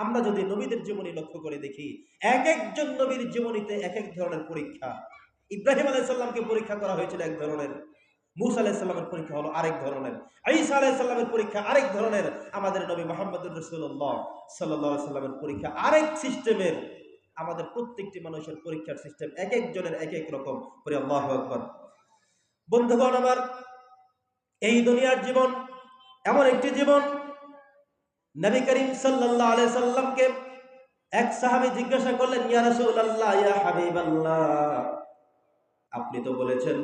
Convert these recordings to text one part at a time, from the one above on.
আমরা যদি নবীদের জীবনী লক্ষ্য করে দেখি, এক একজন নবীর জীবনীতে এক এক ধরনের পরীক্ষা। ইব্রাহিম আলাইসাল্লামকে পরীক্ষা করা হয়েছিল এক ধরনের। মুসা আলাইসাল্লামের পরীক্ষা হলো আরেক ধরনের। ঈসা আলাইসাল্লামের পরীক্ষা আরেক ধরনের। আমাদের নবী মোহাম্মদ রসুল্লাহ সাল্লাহ সাল্লামের পরীক্ষা আরেক সিস্টেমের। আমাদের প্রত্যেকটি মানুষের পরীক্ষার সিস্টেম এক একজনের এক এক রকম। করে আল্লাহ আকবর। বন্ধুগণ আমার, এই দুনিয়ার জীবন এমন একটি জীবন নবী করিম সাল্লাল্লাহু আলাইহি সাল্লামকে এক সাহাবী জিজ্ঞাসা করলেন, ইয়া হাবিবাল্লাহ? আপনি তো বলেছেন,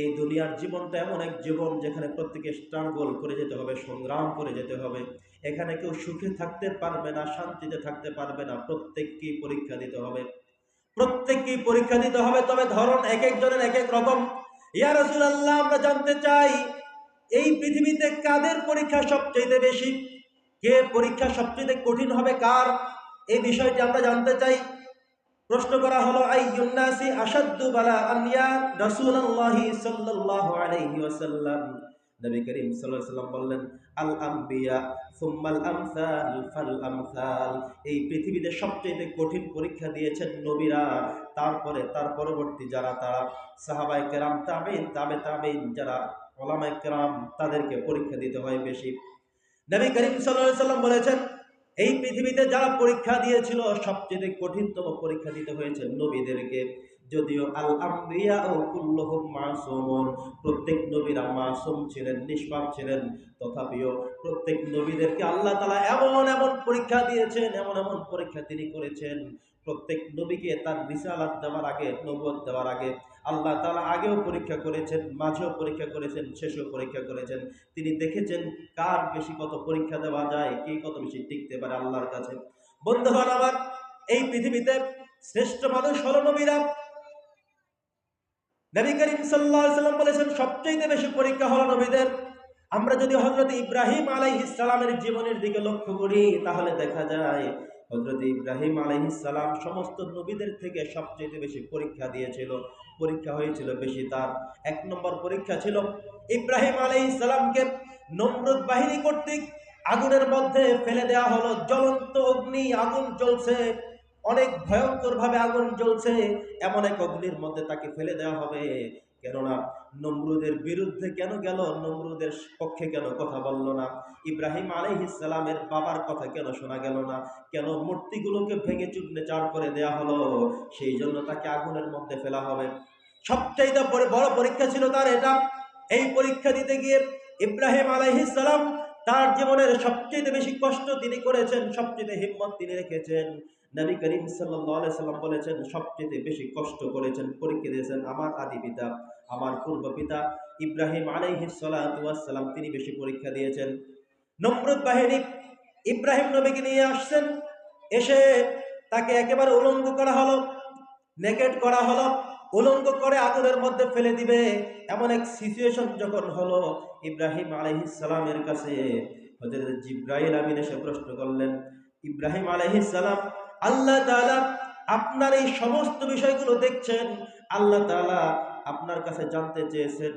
এই দুনিয়ার জীবনটা এমন এক জীবন যেখানে প্রত্যেকে স্ট্রাগল করে যেতে হবে, সংগ্রাম করে যেতে হবে। এখানে কেউ সুখে থাকতে পারবে না, শান্তিতে থাকতে পারবে না, প্রত্যেককেই পরীক্ষা দিতে হবে। প্রত্যেককেই পরীক্ষা দিতে হবে, তবে ধরন এক একজনের এক এক রকম। ইয়া রাসূলুল্লাহ, আমরা জানতে চাই, এই পৃথিবীতে কাদের পরীক্ষা সবচেয়ে বেশি? কে পরীক্ষা সবচেয়ে কঠিন হবে কার? এই বিষয়টি আমরা জানতে চাই। প্রশ্ন করা হলো আই ইউনাসি আসাদ্দু বালা আনিয়া রাসূলুল্লাহি সাল্লাল্লাহু আলাইহি ওয়াসাল্লাম। নবী করিম সাল্লাল্লাহু আলাইহি ওয়াসাল্লাম বললেন, আল সুম্মাল আমসাল ফাল আমসাল। এই পৃথিবীতে সবচেয়ে কঠিন পরীক্ষা দিয়েছেন নবীরা। তারপরে, তার পরবর্তী যারা, তারা সাহাবায়ে কেরাম তাবেইন তাবে তাবেইন যারা ওলামায়ে কেরাম, তাদেরকে পরীক্ষা দিতে হয় বেশি। নবী করিম সাল্লাম বলেছেন, এই পৃথিবীতে যারা পরীক্ষা দিয়েছিল, সবচেয়ে কঠিনতম পরীক্ষা দিতে হয়েছে নবীদেরকে। যদিও আল আম্বিয়া প্রত্যেক নবীরা মাসুম ছিলেন, নিষ্পাপ ছিলেন। তথাপিও প্রত্যেক নবীদেরকে আল্লাহ তালা এমন এমন পরীক্ষা দিয়েছেন, এমন এমন পরীক্ষা তিনি করেছেন। প্রত্যেক নবীকে তার রিসালাত দেওয়ার আগে, নবুয়ত দেওয়ার আগে আল্লাহ তাআলা আগেও পরীক্ষা করেছেন, মাঝেও পরীক্ষা করেছেন, শেষেও পরীক্ষা করেছেন। তিনি দেখেছেন কার বেশি কত পরীক্ষা দেওয়া যায়, কে কত বেশি টিকতে পারে আল্লাহর কাছে। বন্ধুগণ আমার এই পৃথিবীতে শ্রেষ্ঠ মানুষ হল নবীরা। নবী করিম সাল্লাল্লাহু সাল্লাম বলেছেন সবচেয়ে বেশি পরীক্ষা হলো নবীদের। আমরা যদি হযরত ইব্রাহিম আলাই সালামের জীবনের দিকে লক্ষ্য করি, তাহলে দেখা যায় হযরত ইব্রাহিম সালাম সমস্ত নবীদের থেকে সবচেয়ে বেশি পরীক্ষা দিয়েছিল। পরীক্ষা হয়েছিল বেশি তার এক নম্বর পরীক্ষা ছিল ইব্রাহিম সালামকে নমরুদ বাহিনী কর্তৃক আগুনের মধ্যে ফেলে দেওয়া হলো। জ্বলন্ত অগ্নি, আগুন জ্বলছে। অনেক ভয়ঙ্কর ভাবে আগুন জ্বলছে। এমন এক অগ্নির মধ্যে তাকে ফেলে দেওয়া হবে। কেননা নমরুদের বিরুদ্ধে কেন গেল? নমরুদের পক্ষে কেন কথা বলল না? ইব্রাহিম আলাইহিসালামের বাবার কথা কেন শোনা গেল না? কেন মূর্তিগুলোকে ভেঙে চুটনে চার করে দেয়া হলো? সেই জন্য তাকে আগুনের মধ্যে ফেলা হবে। সবচাইতে বড় বড় পরীক্ষা ছিল তার এটা। এই পরীক্ষা দিতে গিয়ে ইব্রাহিম আলাইহিসালাম তার জীবনের সবচেয়ে বেশি কষ্ট তিনি করেছেন সবচেয়ে হিম্মত তিনি রেখেছেন। নবী করিম সাল্লাম বলেছেন, সবচেয়ে বেশি কষ্ট করেছেন, পরীক্ষা দিয়েছেন আমার আদি পিতা, আমার পূর্ব পিতা ইব্রাহিম আলাইহিসালাম তিনি বেশি পরীক্ষা দিয়েছেন। নমরুদ বাহিনী ইব্রাহিম নবীকে নিয়ে আসছেন, এসে তাকে একেবারে উলঙ্গ করা হলো, নেকেট করা হলো, উলঙ্গ করে আগুনের মধ্যে ফেলে দিবে, এমন এক সিচুয়েশন যখন হলো, ইব্রাহিম আলহিসালামের কাছে হজরত জিব্রাহিল আমিন এসে প্রশ্ন করলেন, ইব্রাহিম আলহিসাল্লাম আল্লাহ আপনার এই সমস্ত বিষয়গুলো দেখছেন, আল্লাহ তাআলা আপনার কাছে জানতে চেয়েছেন,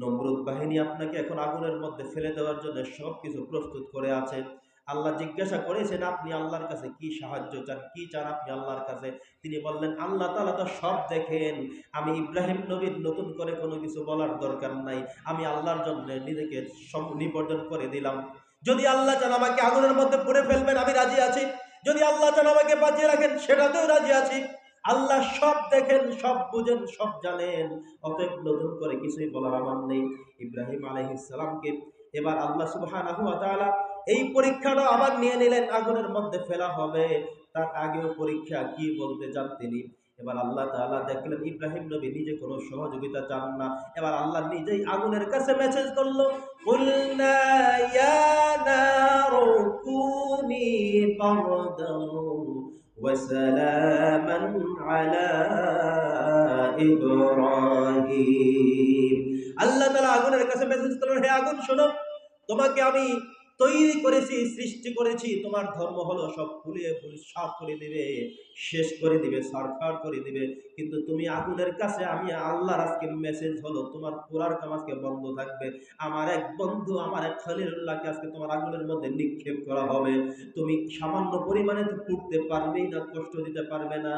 নমরুদ বাহিনী আপনাকে এখন আগুনের মধ্যে ফেলে দেওয়ার জন্য সব কিছু প্রস্তুত করে আছে। আল্লাহ জিজ্ঞাসা করেছেন, আপনি আল্লাহর কাছে কি সাহায্য চান? কি চান আপনি আল্লাহর কাছে? তিনি বললেন, আল্লাহ তালা তো সব দেখেন। আমি ইব্রাহিম নবীর নতুন করে কোনো কিছু বলার দরকার নাই। আমি আল্লাহর জন্য নিজেকে সব নিবর্জন করে দিলাম। যদি আল্লাহ চান আমাকে আগুনের মধ্যে পড়ে ফেলবেন, আমি রাজি আছি। যদি আল্লাহ তালা আমাকে বাঁচিয়ে রাখেন, সেটাতেও রাজি আছি। আল্লাহ সব দেখেন, সব বুঝেন, সব জানেন। অতএব নতুন করে কিছুই বলার আমার নেই। ইব্রাহিম আলহিসামকে এবার আল্লাহ সুবাহ এই পরীক্ষাটা আবার নিয়ে নিলেন, আগুনের মধ্যে ফেলা হবে। তার আগেও পরীক্ষা কি বলতে চান তিনি? এবার আল্লাহ তাআলা দেখলেন ইব্রাহিম নবী নিজে কোনো সহযোগিতা চান না। এবার আল্লাহ নিজেই আগুনের কাছে মেসেজ করল আল্লাহ তাআলা আগুনের কাছে মেসেজ করলেন, হে আগুন শোনো, তোমাকে আমি তৈরি করেছি, সৃষ্টি করেছি, তোমার ধর্ম হলো সব ফুলিয়ে ফুল সাফ করে দিবে, শেষ করে দিবে, সরকার করে দিবে। কিন্তু তুমি আগুনের কাছে, আমি আল্লাহর আজকে মেসেজ হলো, তোমার পুরার কাম আজকে বন্ধ থাকবে। আমার এক বন্ধু, আমার এক খলিলুল্লাহকে আজকে তোমার আগুনের মধ্যে নিক্ষেপ করা হবে। তুমি সামান্য পরিমাণে তো পুড়তে পারবেই না, কষ্ট দিতে পারবে না।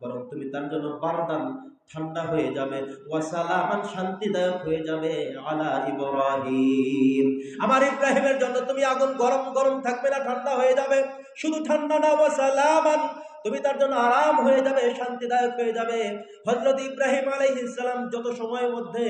বরং তুমি তার জন্য বারদান ঠান্ডা হয়ে যাবে। ওয়াসালামান শান্তিদায়ক হয়ে যাবে আলা ইব্রাহিম। আমার ইব্রাহিমের জন্য তুমি আগুন গরম গরম থাকবে না, ঠান্ডা হয়ে যাবে। শুধু ঠান্ডা না ওয়াসালামান তুমি তার জন্য আরাম হয়ে যাবে, শান্তিদায়ক হয়ে যাবে। হজরত ইব্রাহিম আলাইহিস সালাম যত সময়ের মধ্যে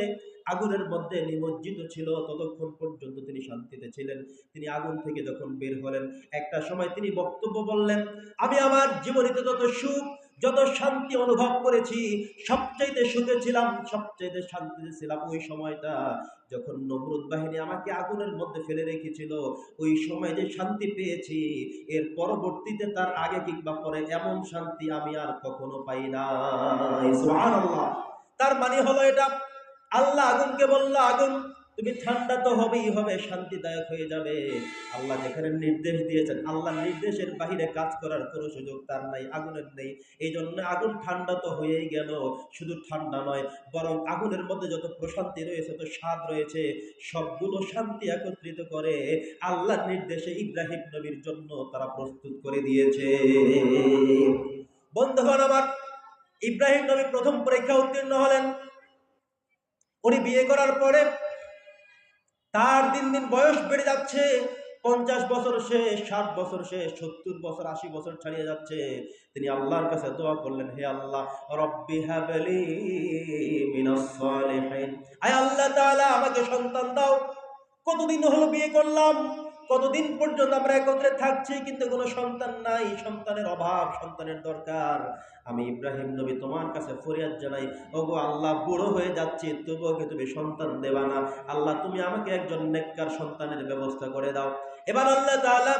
আগুনের মধ্যে নিমজ্জিত ছিল, ততক্ষণ পর্যন্ত তিনি শান্তিতে ছিলেন। তিনি আগুন থেকে যখন বের হলেন, একটা সময় তিনি বক্তব্য বললেন, আমি আমার জীবনীতে যত সুখ যত শান্তি অনুভব করেছি, সবচাইতে সুখে ছিলাম, সবচাইতে শান্তিতে ছিলাম ওই সময়টা যখন নমরুদ বাহিনী আমাকে আগুনের মধ্যে ফেলে রেখেছিল, ওই সময় যে শান্তি পেয়েছি, এর পরবর্তীতে তার আগে কিংবা পরে এমন শান্তি আমি আর কখনো পাই না তার মানে হলো এটা, আল্লাহ আগুনকে বলল, আগুন তুমি ঠান্ডা তো হবেই হবে, শান্তিদায়ক হয়ে যাবে। আল্লাহ যেখানে নির্দেশ দিয়েছেন আল্লাহ নির্দেশের বাহিরে কাজ করার কোনো সুযোগ তার নাই, আগুনের নেই। এই জন্য আগুন ঠান্ডা তো হয়েই গেল, শুধু ঠান্ডা নয়, বরং আগুনের মধ্যে যত প্রশান্তি রয়েছে যত স্বাদ রয়েছে। সবগুলো শান্তি একত্রিত করে আল্লাহর নির্দেশে ইব্রাহিম নবীর জন্য তারা প্রস্তুত করে দিয়েছে। বন্ধুগণ আমার, ইব্রাহিম নবী প্রথম পরীক্ষা উত্তীর্ণ হলেন। উনি বিয়ে করার পরে তার দিন দিন বয়স বেড়ে যাচ্ছে। পঞ্চাশ বছর শেষ ষাট বছর শেষ সত্তর বছর, আশি বছর ছাড়িয়ে যাচ্ছে। তিনি আল্লাহর কাছে দোয়া করলেন, হে আল্লাহ, রব্বি হাবলি আয় আল্লাহ তাআলা, আমাকে সন্তান দাও। কতদিন হলো বিয়ে করলাম? কতদিন পর্যন্ত আমরা একত্রে থাকছি কিন্তু কোনো সন্তান নাই, সন্তানের অভাব, সন্তানের দরকার। আমি ইব্রাহিম নবী তোমার কাছে ফরিয়াদ জানাই, ওগো আল্লাহ, বুড়ো হয়ে যাচ্ছি, তবুও কি তুমি সন্তান দেবা না? আল্লাহ, তুমি আমাকে একজন নেককার সন্তানের ব্যবস্থা করে দাও। এবার আল্লাহ তাআলা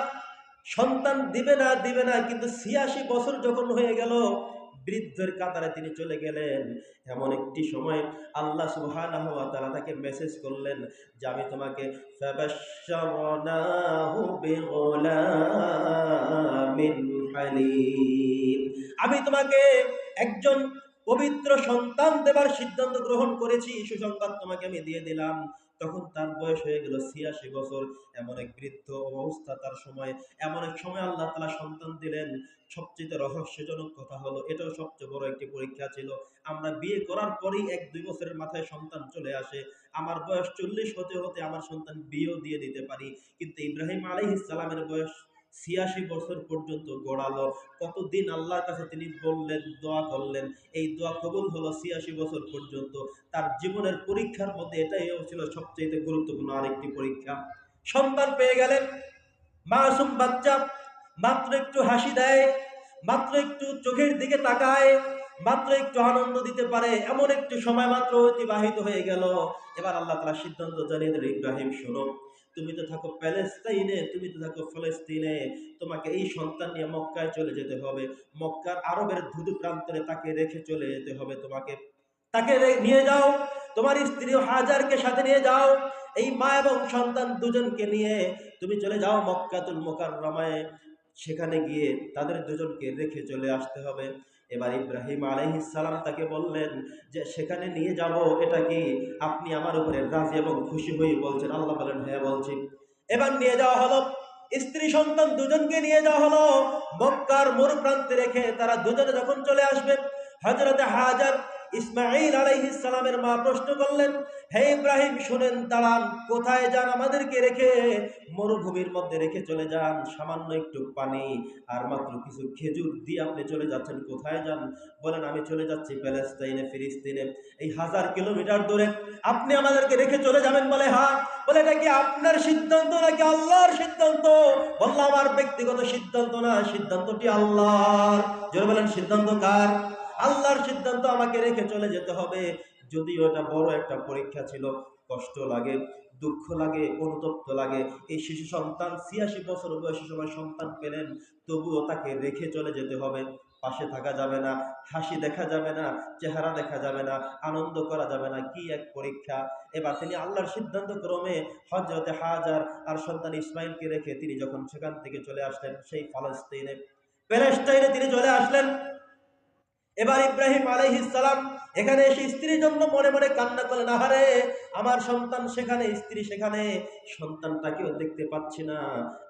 সন্তান দিবে না দিবে না, কিন্তু ছিয়াশি বছর যখন হয়ে গেল বৃদ্ধের কাতারে তিনি চলে গেলেন। এমন একটি সময় আল্লাহ সুবহানাহু তাআলা তাকে মেসেজ করলেন যে, আমি তোমাকে আমি তোমাকে একজন পবিত্র সন্তান দেবার সিদ্ধান্ত গ্রহণ করেছি। সুসংবাদ তোমাকে আমি দিয়ে দিলাম। তখন তার বয়স হয়ে গেল ছিয়াশি বছর। এমন এক বৃদ্ধ অবস্থা তার সময়। এমন এক সময় আল্লাহ তালা সন্তান দিলেন। সবচেয়ে রহস্যজনক কথা হলো, এটাও সবচেয়ে বড় একটি পরীক্ষা ছিল। আমরা বিয়ে করার পরেই এক দুই বছরের মাথায় সন্তান চলে আসে। আমার বয়স চল্লিশ হতে হতে আমার সন্তান বিয়েও দিয়ে দিতে পারি। কিন্তু ইব্রাহিম আলহ ইসলামের বয়স ছিয়াশি বছর পর্যন্ত গড়ালো। কতদিন আল্লাহর কাছে তিনি বললেন, দোয়া করলেন? এই দোয়া কবুল হলো ছিয়াশি বছর পর্যন্ত। তার জীবনের পরীক্ষার মধ্যে এটাই ছিল সবচেয়ে গুরুত্বপূর্ণ আরেকটি পরীক্ষা। সন্তান পেয়ে গেলেন। মাসুম বাচ্চা মাত্র একটু হাসি দেয়, মাত্র একটু চোখের দিকে তাকায়, মাত্র একটু আনন্দ দিতে পারে, এমন একটু সময় মাত্র অতিবাহিত হয়ে গেল। এবার আল্লাহ তালা সিদ্ধান্ত জানিয়ে দিল ইব্রাহিম, শোনো। তুমি তো থাকো প্যালেস্তাইনে, তুমি তো থাকো ফলস্তিনে। তোমাকে এই সন্তান নিয়ে মক্কায় চলে যেতে হবে। মক্কার আরবের ধুধু প্রান্তরে তাকে রেখে চলে যেতে হবে। তোমাকে, তাকে নিয়ে যাও। তোমার স্ত্রী হাজারকে সাথে নিয়ে যাও। এই মা এবং সন্তান দুজনকে নিয়ে তুমি চলে যাও মক্কাতুল মোকাররমায়। সেখানে গিয়ে তাদের দুজনকে রেখে চলে আসতে হবে। এবার ইব্রাহিম আলাইহিস সালাম তাকে বললেন যে, সেখানে নিয়ে যাব, এটা কি আপনি আমার উপরে রাজি এবং খুশি হয়ে বলছেন? আল্লাহ বলেন হ্যাঁ বলছি। এবার নিয়ে যাওয়া হলো, স্ত্রী সন্তান দুজনকে নিয়ে যাওয়া হলো, মক্কার মরু প্রান্তে রেখে তারা দুজনে যখন চলে আসবে হজরতে হাজার ইসমাইল সালামের মা প্রশ্ন করলেন, হে ইব্রাহিম, শুনেন দাঁড়ান কোথায় যান আমাদেরকে রেখে? মরুভূমির মধ্যে রেখে চলে যান, সামান্য একটু পানি আর মাত্র কিছু খেজুর দিয়ে আপনি চলে যাচ্ছেন, কোথায় যান? বলেন, আমি চলে যাচ্ছি প্যালেস্তাইনে, ফিলিস্তিনে, এই হাজার কিলোমিটার দূরে। আপনি আমাদেরকে রেখে চলে যাবেন বলে হ্যাঁ। বলে, এটা কি আপনার সিদ্ধান্ত নাকি আল্লাহর সিদ্ধান্ত? বললাম আমার ব্যক্তিগত সিদ্ধান্ত না, সিদ্ধান্তটি আল্লাহর। জোরে বলেন, সিদ্ধান্ত কার? আল্লাহর সিদ্ধান্ত আমাকে রেখে চলে যেতে হবে। যদিও এটা বড় একটা পরীক্ষা ছিল, কষ্ট লাগে, দুঃখ লাগে, অনুতপ্ত লাগে। এই শিশু সন্তান, ছিয়াশি বছর বয়সী সময় সন্তান পেলেন, তবুও তাকে রেখে চলে যেতে হবে। পাশে থাকা যাবে না, হাসি দেখা যাবে না, চেহারা দেখা যাবে না, আনন্দ করা যাবে না, কি এক পরীক্ষা। এবার তিনি আল্লাহর সিদ্ধান্ত ক্রমে হজরতে হাজার আর সন্তান ইসমাইলকে রেখে তিনি যখন সেখান থেকে চলে আসলেন, সেই ফালাস্তিনে প্যালেস্টাইনে তিনি চলে আসলেন। এবার ইব্রাহিম আলহ ইসালাম এখানে এসে স্ত্রীর জন্য মনে মনে কান্না করলেন, আহারে, আমার সন্তান সেখানে, স্ত্রী সেখানে। সন্তানটাকেও দেখতে পাচ্ছি না।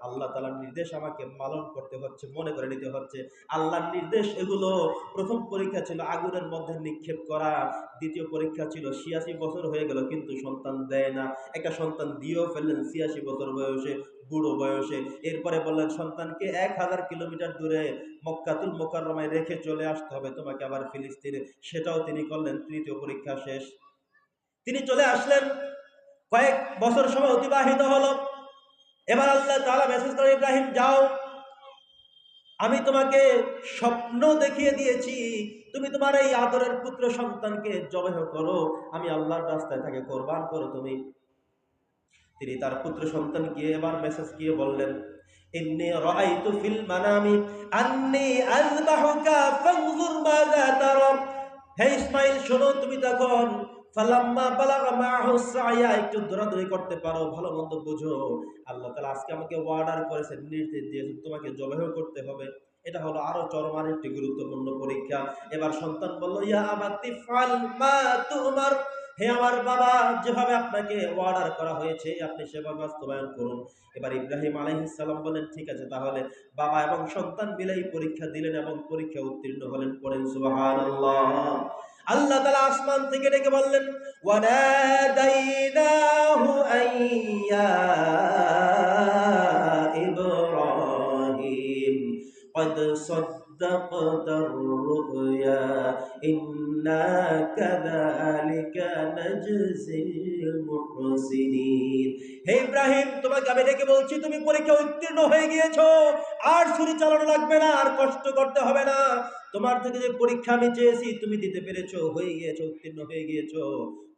আল্লাহ তালার নির্দেশ আমাকে পালন করতে হচ্ছে, মনে করে নিতে হচ্ছে। আল্লাহর নির্দেশ এগুলো প্রথম পরীক্ষা ছিল আগুনের মধ্যে নিক্ষেপ করা, দ্বিতীয় পরীক্ষা ছিল ছিয়াশি বছর হয়ে গেল কিন্তু সন্তান দেয় না। একটা সন্তান দিয়েও ফেললেন ছিয়াশি বছর বয়সে, বুড়ো বয়সে। এরপরে বললেন, সন্তানকে এক হাজার কিলোমিটার দূরে মক্কাতুল মোকারমায় রেখে চলে আসতে হবে, তোমাকে আবার ফিলিস্তিনে। সেটাও তিনি করলেন, তৃতীয় পরীক্ষা শেষ। তিনি চলে আসলেন। কয়েক বছর সময় অতিবাহিত হলো। এবার আল্লাহ তাআলা মেসেজ করে, ইব্রাহিম, যাও। আমি তোমাকে স্বপ্ন দেখিয়ে দিয়েছি। তুমি তোমার এই আদরের পুত্র সন্তানকে জবেহ করো। আমি আল্লাহর রাস্তায় তাকে কোরবান করো তুমি। তিনি তার পুত্র সন্তানকে এবার মেসেজ গিয়ে বললেন ফিল হে শোনো, তুমি তখন ফালাম্মা মাহু একটু দৌড়াদৌড়ি করতে পারো, ভালো মন্দ বুঝো। আল্লাহ তাআলা আজকে আমাকে অর্ডার নির্দেশ তোমাকে জবাহ করতে হবে। এটা হলো আরও চরমান একটি গুরুত্বপূর্ণ পরীক্ষা। এবার সন্তান ইয়া মা হে আমার বাবা, যেভাবে আপনাকে অর্ডার করা হয়েছে, আপনি সেভাবে বাস্তবায়ন করুন। এবার ইব্রাহিম আলাইহিসসালাম বলেন ঠিক আছে, তাহলে বাবা এবং সন্তান মিলেই পরীক্ষা দিলেন এবং পরীক্ষা উত্তীর্ণ হলেন পড়েন, সুবহানাল্লাহ। আল্লাহ তালা আসমান থেকে ডেকে বললেন ইব্রাহিম صدقت الرؤيا إنا كذلك نجزي المحسنين হে ইব্রাহিম তোমাকে আমি ডেকে বলছি তুমি পরীক্ষা উত্তীর্ণ হয়ে গিয়েছো আর ছুরি চালানো লাগবে না আর কষ্ট করতে হবে না তোমার থেকে যে পরীক্ষা আমি চেয়েছি তুমি দিতে পেরেছো হয়ে গিয়েছো উত্তীর্ণ হয়ে গিয়েছো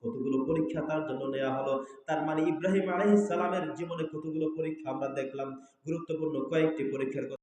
কতগুলো পরীক্ষা তার জন্য নেওয়া হলো তার মানে ইব্রাহিম আলাইহিস সালামের জীবনে কতগুলো পরীক্ষা আমরা দেখলাম গুরুত্বপূর্ণ কয়েকটি পরীক্ষার কথা